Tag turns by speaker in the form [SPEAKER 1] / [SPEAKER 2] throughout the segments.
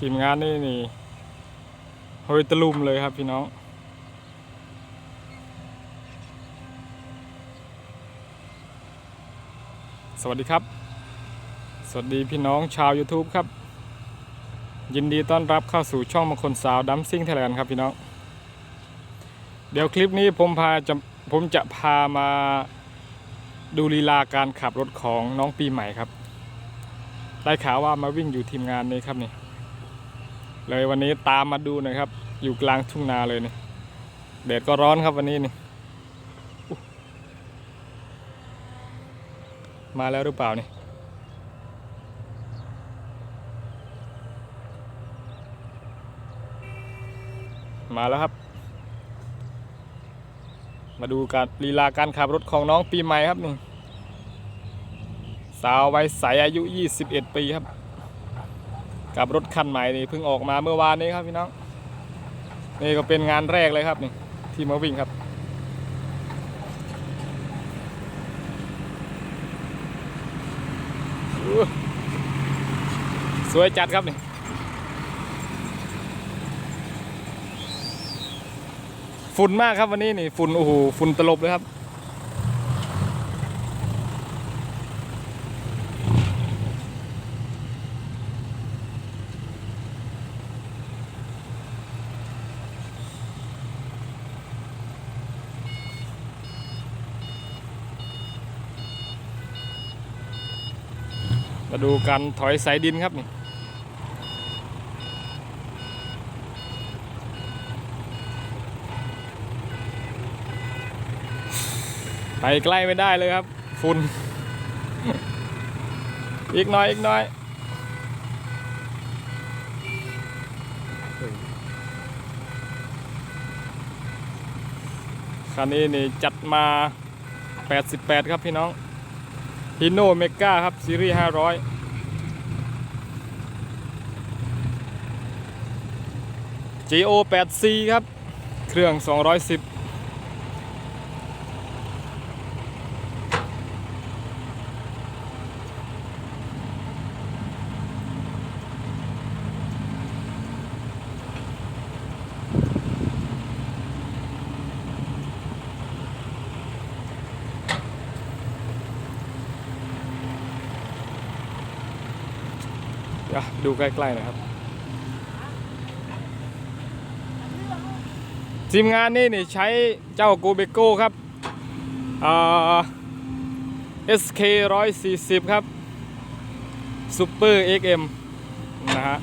[SPEAKER 1] ทีมงานนี่นี่โฮยตะลุมเลยครับพี่น้อง สวัสดีครับ สวัสดีพี่น้องชาว YouTube ครับ ยินดีต้อนรับเข้าสู่ช่องมงคลสาวดัมซิ่งไทยแลนด์ครับพี่น้อง เดี๋ยวคลิปนี้ผมพาจะผมจะพามาดูลีลาการขับรถของน้องปีใหม่ครับ ได้ข่าวว่ามาวิ่งอยู่ทีมงานนี้ครับนี่ เลยวันนี้ตามมาดูหน่อยครับ อยู่กลางทุ่งนาเลยนี่แดดก็ร้อนครับวันนี้นี่มาแล้วหรือเปล่านี่มาแล้วครับ มาดูการลีลาการขับรถของน้องปีใหม่ครับนี่สาววัยใสอายุ 21 ปีครับ กับรถคันใหม่นี่เพิ่งออกมาเมื่อวานนี้ครับพี่น้อง นี่ก็เป็นงานแรกเลยครับนี่ที่มาวิ่งครับ สวยจัดครับนี่ฝุ่นมากครับวันนี้นี่ฝุ่นโอ้โหฝุ่นตลบเลยครับ มาดูการถอยสายดินครับนี่ไปใกล้ไม่ได้เลยครับ ฝุ่นอีกน้อยอีกน้อยคันนี้นี่จัดมา 88 ครับพี่น้อง ฮิโนเมกาครับ ซีรีส์500 GO 8C ครับ เครื่อง 210 ดี๋ยวดูใกล้ๆหน่อยครับ ทีมงานนี่นี่ใช้เจ้าโกเบโก้ครับอ่า SK 140ครับ Super XM นะฮะ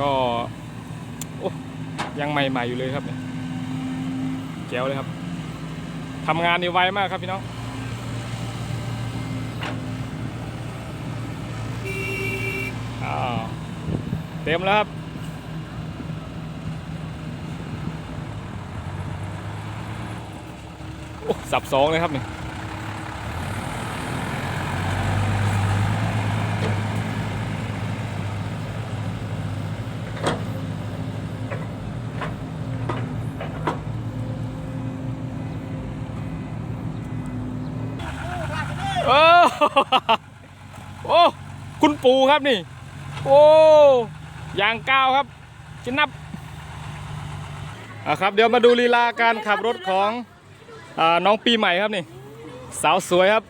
[SPEAKER 1] ก็ยังใหม่ ๆ อยู่เลยครับเนี่ยแจ๋วเลยครับทำงานนี่ไวมากครับพี่น้อง อ้าว เต็มแล้วครับ โอ้สับสองเลยครับนี่โอ้โอ้คุณปู่ครับนี่ โอ้ ยางก้าวครับจินนับอะครับ เดี๋ยวมาดูลีลาการขับรถของอน้องปีใหม่ครับนี่ สาวสวยครับ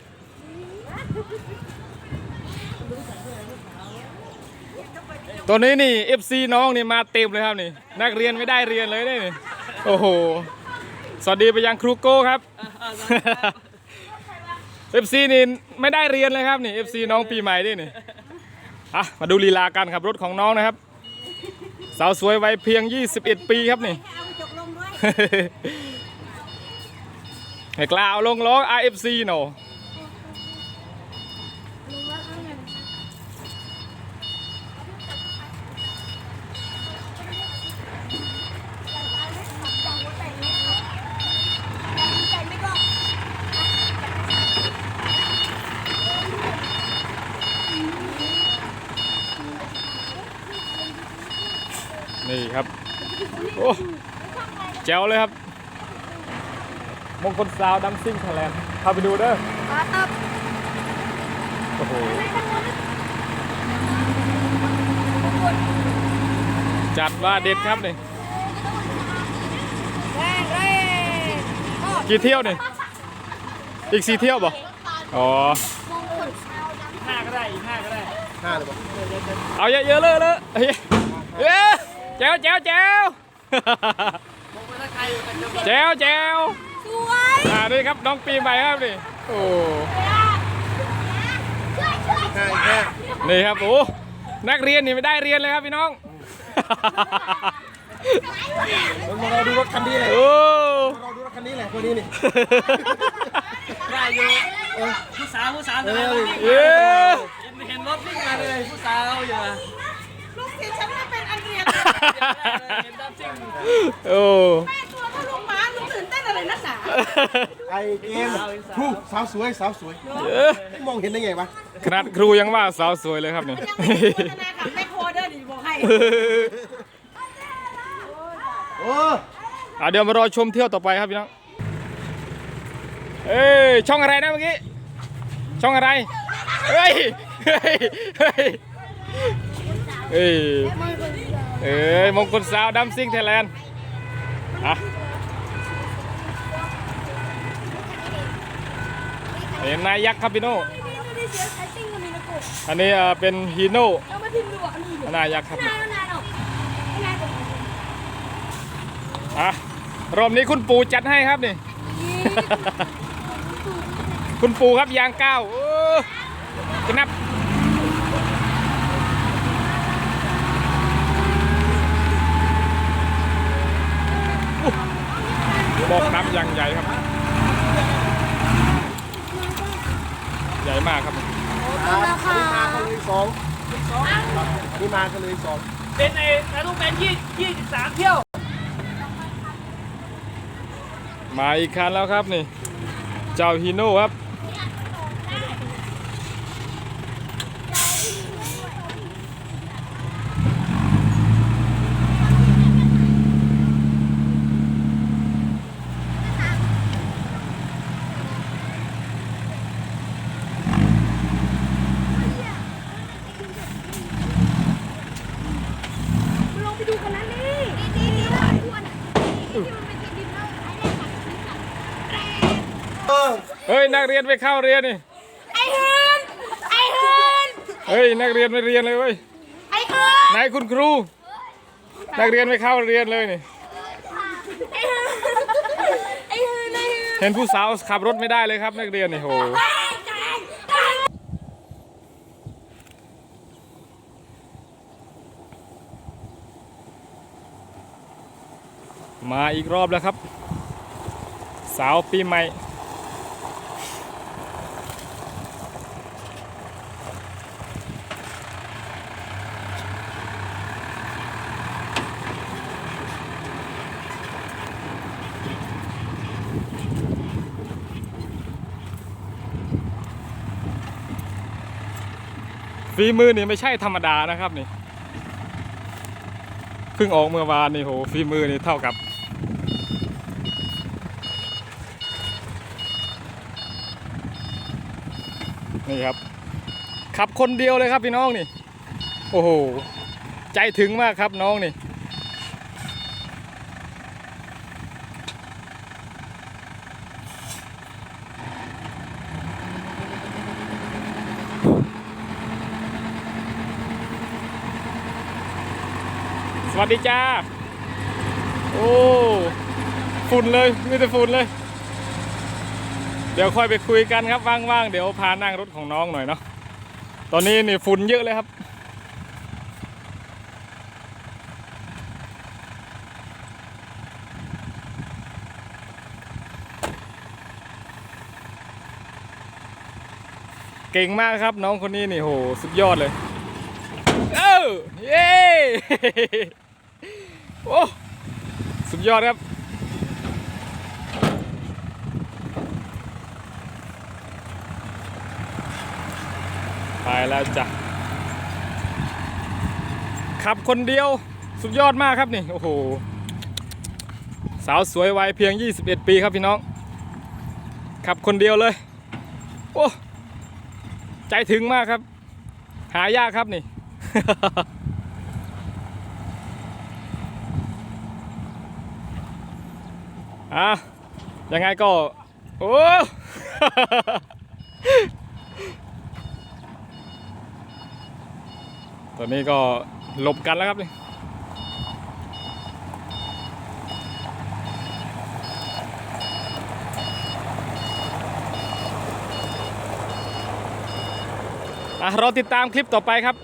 [SPEAKER 1] ตัวนี้นี่ FC น้องนี่มาเต็มเลยครับนี่ นักเรียนไม่ได้เรียนเลยนี่โอ้โห สวัสดีไปยังครูโก้ครับ FC นี่ไม่ได้เรียนเลยครับนี่ FC น้องปีใหม่นี่นี่อะมาดูลีลาการขับรถของน้องนะครับ สาวสวยวัยเพียง 21 ปีครับนี่
[SPEAKER 2] เอาจกลงด้วย
[SPEAKER 1] ให้กล้าเอาลงล้อ RFC หนอ
[SPEAKER 2] ลุงว่าเอาเงินใจไม่ก็
[SPEAKER 1] นี่ครับ โอ้แจ๋วเลยครับ มงคลสาวดัมซิ่งไทยแลนด์พาไปดูเด้อ
[SPEAKER 2] มาตับ
[SPEAKER 1] โอ้โห
[SPEAKER 2] ไม่ต้อง
[SPEAKER 1] จัดว่าเด็ดครับนี่
[SPEAKER 2] แรงแรง
[SPEAKER 1] กี่เที่ยวนี่อีกสี่เที่ยวบ่อ๋อ
[SPEAKER 3] ห้าก็ได้อีกห้าก็ได้
[SPEAKER 4] ห้าเลยบอก
[SPEAKER 1] เอาเยอะๆเลยเลยเฮ้ยเอ้ยแจ๋วแจ๋วแจ๋ว
[SPEAKER 3] มองไปถ้าใครกันจะ
[SPEAKER 1] แจ๋วแจ๋ว
[SPEAKER 2] สวย
[SPEAKER 1] อ่านี่ครับน้องปีใหม่ครับนี่โอ้
[SPEAKER 2] ช่วยช่วย
[SPEAKER 4] ห้าอีกห้า
[SPEAKER 1] นี่ครับโอ้นักเรียนนี่ไม่ได้เรียนเลยครับพี่น้อง
[SPEAKER 4] เราเราดูรถคันนี้เลย
[SPEAKER 1] โอ้
[SPEAKER 4] เราดูรถคันนี้แหละคนนี้นี่
[SPEAKER 3] ได้อยู่เออผู้สาวผู้สาวทำไมรถวิ่ง
[SPEAKER 1] เย้
[SPEAKER 3] เห็นเห็นรถวิ่งมาเลยผู้สาวอยู่อะ
[SPEAKER 2] ลูกศิษย์ฉันไม่เป็นอันเรียน
[SPEAKER 3] เห็นดับซิ่ง
[SPEAKER 1] โอ้
[SPEAKER 2] แม่ตัวก็ลูกหมาลูกตื่นเต้นอะไรนักหนา
[SPEAKER 4] ไอเกมทูสาวสวยสาวสวย
[SPEAKER 1] เอ้ย
[SPEAKER 4] มองเห็นได้ไงวะ
[SPEAKER 1] ขนาดครูยังว่าสาวสวยเลยครับนี่
[SPEAKER 2] ยังไม่ได้โฆษณากับแม่โคเดอร์ดิบอกให้
[SPEAKER 4] โอ้
[SPEAKER 1] อะเดี๋ยวมารอชมเที่ยวต่อไปครับพี่น้องเอ้ยช่องอะไรนะเมื่อกี้ช่องอะไรเฮ้ยเฮ้ย เฮ้ยเอ้ยมงคลสาวดัมซิงไทยแลนด์อะเห็นนายยักษ์ครับพี่โน่อันนี้เป็นฮีโน่
[SPEAKER 2] นา
[SPEAKER 1] ยยักษ์ครับ
[SPEAKER 2] อะ
[SPEAKER 1] รอบนี้คุณปู่จัดให้ครับนี่ คุณปู่ครับยางก้าวจะนับ บอกน้ำยังใหญ่ครับ ใหญ่มากครับ
[SPEAKER 4] ราคามากันเลยสองนี่มากันเลยสอง
[SPEAKER 3] เป็นไอ้นาลูกเป็นยี่ยี่สิบสามเที่ยว
[SPEAKER 1] มาอีกคันแล้วครับนี่ เจ้าฮีโน่ครับ
[SPEAKER 2] ลงไปดูกันนะนี่ดีดีเลยอ้วนที่มันเป็นดินแล้วไอ้ เนี่ย
[SPEAKER 4] เออ
[SPEAKER 1] เฮ้ยนักเรียนไปเข้าเรียนนี่
[SPEAKER 2] ไอ้เฮิร์นไอ้เฮิร์น
[SPEAKER 1] เฮ้ยนักเรียนไม่เรียนเลยเว้ย
[SPEAKER 2] ไอ้เฮิร์น
[SPEAKER 1] นายคุณครู นักเรียนไม่เข้าเรียนเลยนี่
[SPEAKER 2] ไอ้เฮิร์นไอ้เฮิร์นไอ้เฮิร์น
[SPEAKER 1] เห็นผู้สาวขับรถไม่ได้เลยครับ นักเรียนนี่โห
[SPEAKER 2] ไอ้แกงไอ้
[SPEAKER 1] มาอีกรอบแล้วครับ สาวปีใหม่ ฝีมือนี่ไม่ใช่ธรรมดานะครับนี่เพิ่งออกเมื่อวานนี่โหฝีมือนี่เท่ากับ นี่ครับ ขับคนเดียวเลยครับพี่น้องนี่ โอ้โห ใจถึงมากครับน้องนี่ วัสดีจ้า โอ้ ฝุ่นเลยมีแต่ฝุ่นเลย เดี๋ยวค่อยไปคุยกันครับว่างๆ เดี๋ยวพานั่งรถของน้องหน่อยเนาะ ตอนนี้นี่ฝุ่นเยอะเลยครับ เก่งมากครับน้องคนนี้นี่โห สุดยอดเลยเออเย้ โอ้สุดยอดครับ ไปแล้วจ้ะ ขับคนเดียวสุดยอดมากครับนี่ โอ้โห สาวสวยวัยเพียง 21 ปีครับพี่น้อง ขับคนเดียวเลย โอ้ ใจถึงมากครับ หายากครับนี่ อะยังไงก็โอ้ ตอนนี้ก็หลบกันแล้วครับนี่อะรอติดตามคลิปต่อไปครับ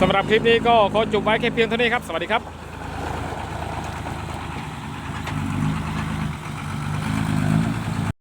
[SPEAKER 1] สำหรับคลิปนี้ก็ขอจบไว้แค่เพียงเท่านี้ครับ สวัสดีครับ